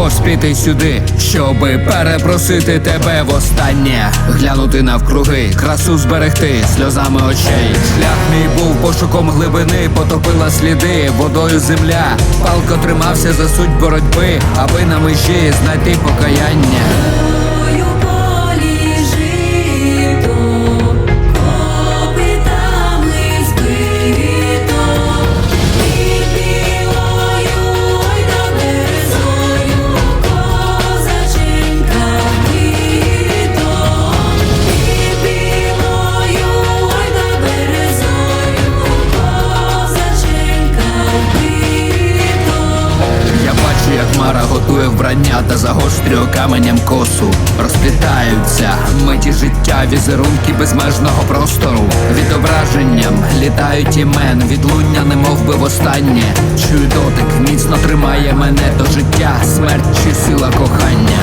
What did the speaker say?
поспіти сюди, щоби перепросити тебе востаннє, глянути навкруги, красу зберегти сльозами очей. Шлях мій був пошуком глибини, потопила сліди, водою земля. Палко тримався за суть боротьби, аби на межі знайти покаяння. Бачу, як Мара готує вбрання та загострює каменем косу. Розплітаються миті життя, візерунки безмежного простору. Відображенням літають імен, відлуння, немов би востаннє. Чую дотик, міцно тримає мене до життя, смерть чи сила кохання.